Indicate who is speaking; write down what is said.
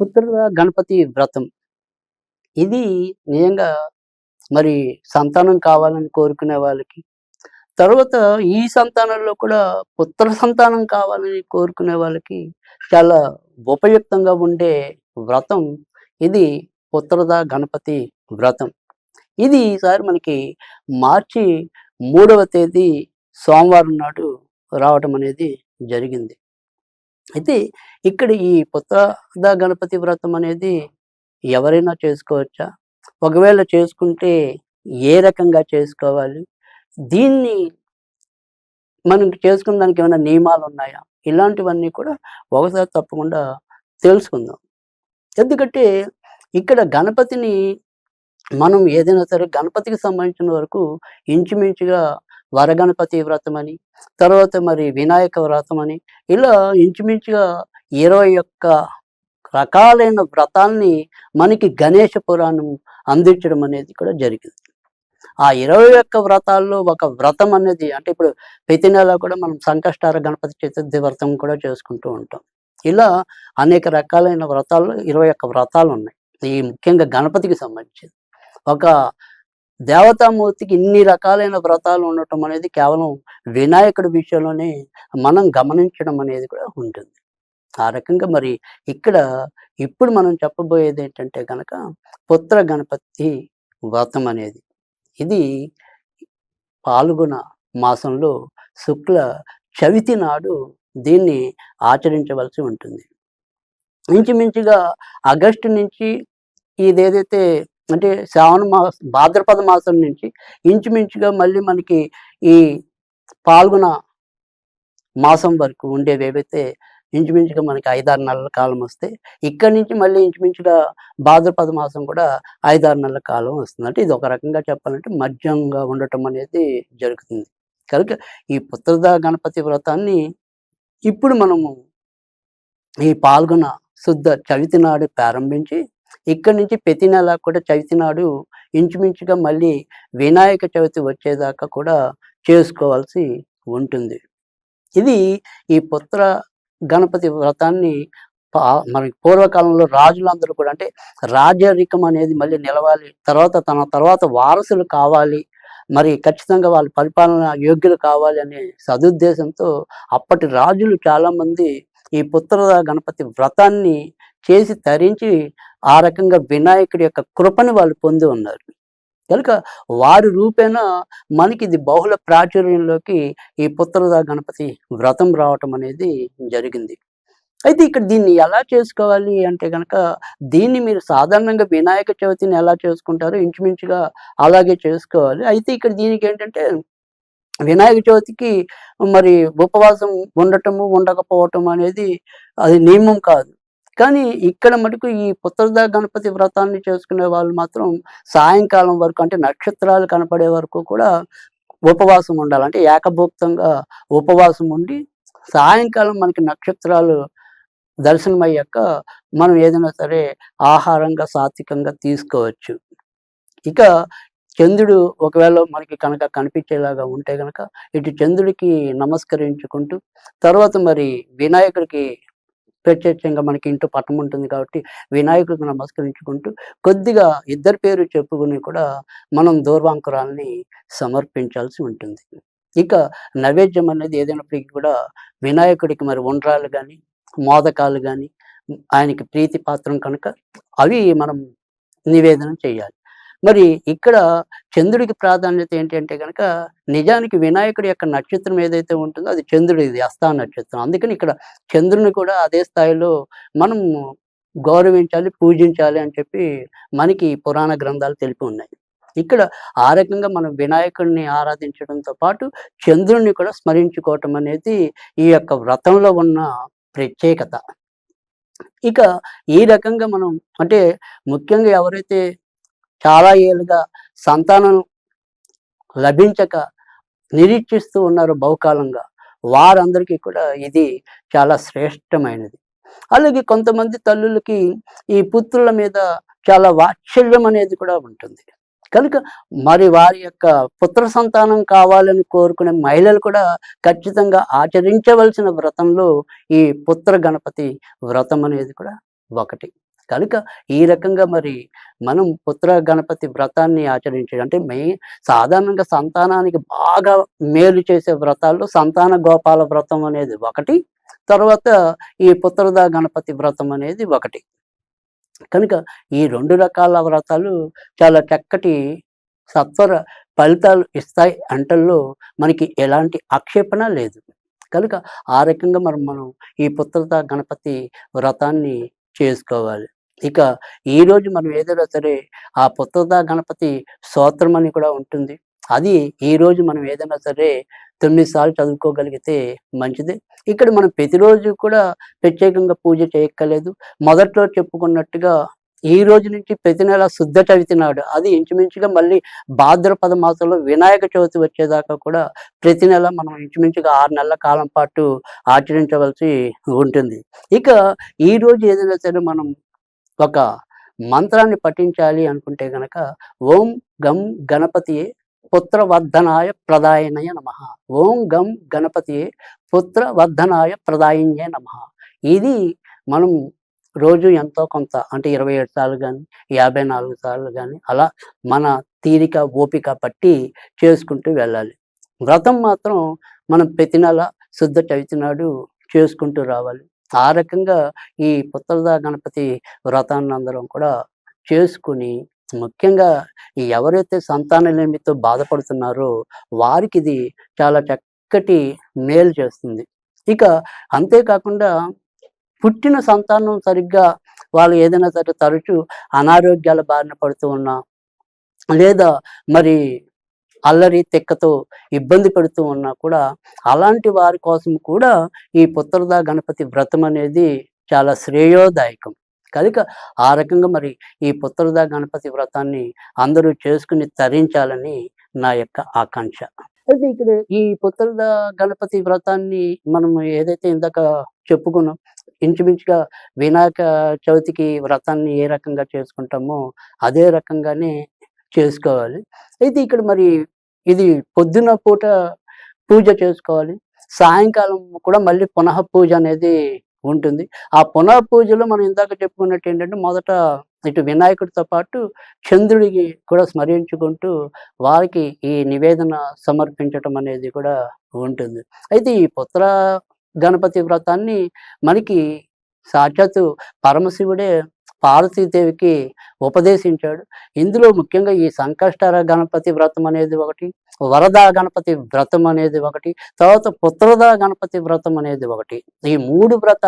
Speaker 1: పుత్రుల గణపతి వ్రతం. ఇది నిజంగా మరి సంతానం కావాలని కోరుకునే వాళ్ళకి తర్వాత ఈ సంతానంలో కూడా పుత్ర సంతానం కావాలని కోరుకునే వాళ్ళకి చాలా ఉపయుక్తంగా ఉండే వ్రతం ఇది పుత్రద గణపతి వ్రతం. ఇది ఈసారి మనకి మార్చి మూడవ తేదీ సోమవారం నాడు రావటం అనేది జరిగింది. అయితే ఇక్కడ ఈ పుత్రద గణపతి వ్రతం అనేది ఎవరైనా చేసుకోవచ్చా? ఒకవేళ చేసుకుంటే ఏ రకంగా చేసుకోవాలి? దీన్ని మనం చేసుకున్న దానికి ఏమైనా నియమాలు ఉన్నాయా? ఇలాంటివన్నీ కూడా ఒకసారి తప్పకుండా తెలుసుకుందాం. ఎందుకంటే ఇక్కడ గణపతిని మనం ఏదైనా సరే గణపతికి సంబంధించిన వరకు ఇంచుమించుగా వరగణపతి వ్రతం అని తర్వాత మరి వినాయక వ్రతం అని ఇలా ఇంచుమించుగా ఇరవై ఒక్క రకాలైన వ్రతాల్ని మనకి గణేష పురాణం అందించడం అనేది కూడా జరిగింది. ఆ ఇరవై ఒక్క వ్రతాల్లో ఒక వ్రతం అనేది అంటే ఇప్పుడు ప్రతి నెల కూడా మనం సంకష్టార గణపతి చతుర్థి వ్రతం కూడా చేసుకుంటూ ఉంటాం. ఇలా అనేక రకాలైన వ్రతాలు ఇరవై ఒక్క వ్రతాలు ఉన్నాయి. ఈ ముఖ్యంగా గణపతికి సంబంధించింది. ఒక దేవతామూర్తికి ఇన్ని రకాలైన వ్రతాలు ఉండటం అనేది కేవలం వినాయకుడి విషయంలోనే మనం గమనించడం అనేది కూడా ఉంటుంది. ఆ రకంగా మరి ఇక్కడ ఇప్పుడు మనం చెప్పబోయేది ఏంటంటే కనుక పుత్ర గణపతి వ్రతం అనేది. ఇది పాల్గొన మాసంలో శుక్ల చవితి నాడు దీన్ని ఆచరించవలసి ఉంటుంది. ఇంచుమించుగా ఆగస్టు నుంచి ఇదేదైతే అంటే శ్రావణ మాస భాద్రపద మాసం నుంచి ఇంచుమించుగా మళ్ళీ మనకి ఈ పాల్గొన మాసం వరకు ఉండేవి ఏవైతే ఇంచుమించుగా మనకి ఐదారు నెలల కాలం వస్తే ఇక్కడి నుంచి మళ్ళీ ఇంచుమించుగా భాద్రపద మాసం కూడా ఐదారు నెలల కాలం వస్తుంది. అంటే ఇది ఒక రకంగా చెప్పాలంటే మధ్యంగా ఉండటం అనేది జరుగుతుంది. కనుక ఈ పుత్రద గణపతి వ్రతాన్ని ఇప్పుడు మనము ఈ పాల్గొన శుద్ధ చవితి నాడు ప్రారంభించి ఇక్కడి నుంచి ప్రతి నెల కూడా చవితి నాడు ఇంచుమించుగా మళ్ళీ వినాయక చవితి వచ్చేదాకా కూడా చేసుకోవాల్సి ఉంటుంది. ఇది ఈ పుత్ర గణపతి వ్రతాన్ని పా- మనకి పూర్వకాలంలో రాజులందరూ కూడా అంటే రాజరికం అనేది మళ్ళీ నిలవాలి తర్వాత తన తర్వాత వారసులు కావాలి మరి ఖచ్చితంగా వాళ్ళ పరిపాలన యోగ్యులు కావాలి అనే సదుద్దేశంతో అప్పటి రాజులు చాలా మంది ఈ పుత్ర గణపతి వ్రతాన్ని చేసి తరించి ఆ రకంగా వినాయకుడి యొక్క కృపని వాళ్ళు పొంది ఉన్నారు. కనుక వారి రూపేణ మనకి ఇది బహుళ ప్రాచుర్యంలోకి ఈ పుత్రదా గణపతి వ్రతం రావటం అనేది జరిగింది. అయితే ఇక్కడ దీన్ని ఎలా చేసుకోవాలి అంటే కనుక దీన్ని మీరు సాధారణంగా వినాయక చవితిని ఎలా చేసుకుంటారో ఇంచుమించుగా అలాగే చేసుకోవాలి. అయితే ఇక్కడ దీనికి ఏంటంటే వినాయక చవితికి మరి ఉపవాసం ఉండటము ఉండకపోవటం అనేది అది నియమం కాదు. కానీ ఇక్కడ మటుకు ఈ పుత్రద గణపతి వ్రతాన్ని చేసుకునే వాళ్ళు మాత్రం సాయంకాలం వరకు అంటే నక్షత్రాలు కనపడే వరకు కూడా ఉపవాసం ఉండాలి. అంటే ఉపవాసం ఉండి సాయంకాలం మనకి నక్షత్రాలు దర్శనమయ్యాక మనం ఏదైనా సరే ఆహారంగా సాత్వికంగా తీసుకోవచ్చు. ఇక చంద్రుడు ఒకవేళ మనకి కనుక కనిపించేలాగా ఉంటే కనుక ఇటు చంద్రుడికి నమస్కరించుకుంటూ తర్వాత మరి వినాయకుడికి ప్రత్యక్షంగా మనకి ఇంటూ పట్టం ఉంటుంది కాబట్టి వినాయకుడికి నమస్కరించుకుంటూ కొద్దిగా ఇద్దరి పేరు చెప్పుకుని కూడా మనం దూర్వాంకురాల్ని సమర్పించాల్సి ఉంటుంది. ఇక నైవేద్యం అనేది ఏదైనప్పటికీ కూడా వినాయకుడికి మరి ఉండ్రాలు కానీ మోదకాలు కానీ ఆయనకి ప్రీతి పాత్రం కనుక అవి మనం నివేదన చేయాలి. మరి ఇక్కడ చంద్రుడికి ప్రాధాన్యత ఏంటంటే కనుక నిజానికి వినాయకుడి యొక్క నక్షత్రం ఏదైతే ఉంటుందో అది చంద్రుడిది అస్థా నక్షత్రం. అందుకని ఇక్కడ చంద్రుని కూడా అదే స్థాయిలో మనం గౌరవించాలి పూజించాలి అని చెప్పి మనకి పురాణ గ్రంథాలు తెలిపి ఉన్నాయి. ఇక్కడ ఆ రకంగా మనం వినాయకుడిని ఆరాధించడంతో పాటు చంద్రుడిని కూడా స్మరించుకోవటం అనేది ఈ యొక్క వ్రతంలో ఉన్న ప్రత్యేకత. ఇక ఈ రకంగా మనం అంటే ముఖ్యంగా ఎవరైతే చాలా ఏళ్ళుగా సంతానం లభించక నిరీక్షిస్తూ ఉన్నారు బహుకాలంగా. వారందరికీ కూడా ఇది చాలా శ్రేష్టమైనది. అలాగే కొంతమంది తల్లులకి ఈ పుత్రుల మీద చాలా వాత్సల్యం అనేది కూడా ఉంటుంది. కనుక మరి వారి యొక్క పుత్ర సంతానం కావాలని కోరుకునే మహిళలు కూడా ఖచ్చితంగా ఆచరించవలసిన వ్రతంలో ఈ పుత్ర గణపతి వ్రతం అనేది కూడా ఒకటి. కనుక ఈ రకంగా మరి మనం పుత్ర గణపతి వ్రతాన్ని ఆచరించడం అంటే మే సాధారణంగా సంతానానికి బాగా మేలు చేసే వ్రతాల్లో సంతాన గోపాల వ్రతం అనేది ఒకటి. తర్వాత ఈ పుత్రద గణపతి వ్రతం అనేది ఒకటి. కనుక ఈ రెండు రకాల వ్రతాలు చాలా చక్కటి సత్వర ఫలితాలు ఇస్తాయి. అంటల్లో మనకి ఎలాంటి ఆక్షేపణ లేదు. కనుక ఆ రకంగా మనం మనం ఈ పుత్రత గణపతి వ్రతాన్ని చేసుకోవాలి. ఇక ఈరోజు మనం ఏదైనా సరే ఆ పుత్తదా గణపతి స్తోత్రం అని కూడా ఉంటుంది. అది ఈ రోజు మనం ఏదైనా సరే తొమ్మిది సార్లు చదువుకోగలిగితే మంచిది. ఇక్కడ మనం ప్రతిరోజు కూడా ప్రత్యేకంగా పూజ చేయక్కర్లేదు. మొదట్లో చెప్పుకున్నట్టుగా ఈ రోజు నుంచి ప్రతి నెల శుద్ధ చవితి నాడు అది ఇంచుమించుగా మళ్ళీ భాద్రపద మాసంలో వినాయక చవితి వచ్చేదాకా కూడా ప్రతి నెల మనం ఇంచుమించుగా ఆరు నెలల కాలం పాటు ఆచరించవలసి ఉంటుంది. ఇక ఈ రోజు ఏదైనా సరే మనం ఒక మంత్రాన్ని పఠించాలి అనుకుంటే గనక ఓం గం గణపతియే పుత్రవర్ధనాయ ప్రదాయనయ నమ. ఓం గం గణపతియే పుత్రవర్ధనాయ ప్రదాయిన్యే నమ. ఇది మనం రోజు ఎంతో కొంత అంటే ఇరవై ఏడు సార్లు కానీ యాభై నాలుగు సార్లు కానీ అలా మన తీరిక ఓపిక పట్టి చేసుకుంటూ వెళ్ళాలి. వ్రతం మాత్రం మనం ప్రతి నెల శుద్ధ చవితి నాడు చేసుకుంటూ రావాలి. ఆ రకంగా ఈ పుత్తలదా గణపతి వ్రతాన్ని అందరం కూడా చేసుకుని ముఖ్యంగా ఎవరైతే సంతానలేమితో బాధపడుతున్నారో వారికి ఇది చాలా చక్కటి మేలు చేస్తుంది. ఇక అంతేకాకుండా పుట్టిన సంతానం సరిగ్గా వాళ్ళు ఏదైనా సరే తరచూ అనారోగ్యాల బారిన పడుతూ ఉన్నా లేదా మరి అల్లరి తెక్కతో ఇబ్బంది పెడుతూ ఉన్నా కూడా అలాంటి వారి కోసం కూడా ఈ పుత్రదా గణపతి వ్రతం అనేది చాలా శ్రేయోదాయకం. కనుక ఆ రకంగా మరి ఈ పుత్రదా గణపతి వ్రతాన్ని అందరూ చేసుకుని తరించాలని నా యొక్క ఆకాంక్ష. అయితే ఇక్కడ ఈ పుత్రద గణపతి వ్రతాన్ని మనం ఏదైతే ఇందాక చెప్పుకున్నాం ఇంచుమించుగా వినాయక చవితికి వ్రతాన్ని ఏ రకంగా చేసుకుంటామో అదే రకంగానే చేసుకోవాలి. అయితే ఇక్కడ మరి ఇది పొద్దున పూట పూజ చేసుకోవాలి. సాయంకాలం కూడా మళ్ళీ పునః పూజ అనేది ఉంటుంది. ఆ పునః పూజలో మనం ఇందాక చెప్పుకున్నట్టు ఏంటంటే మొదట ఇటు వినాయకుడితో పాటు చంద్రుడికి కూడా స్మరించుకుంటూ వారికి ఈ నివేదన సమర్పించటం అనేది కూడా ఉంటుంది. అయితే ఈ పుత్ర గణపతి వ్రతాన్ని మనకి సాక్షాత్తు పరమశివుడే పార్వతీదేవికి ఉపదేశించాడు. ఇందులో ముఖ్యంగా ఈ సంకష్టర గణపతి వ్రతం అనేది ఒకటి వరద గణపతి వ్రతం అనేది ఒకటి తర్వాత పుత్రద గణపతి వ్రతం అనేది ఒకటి. ఈ మూడు వ్రత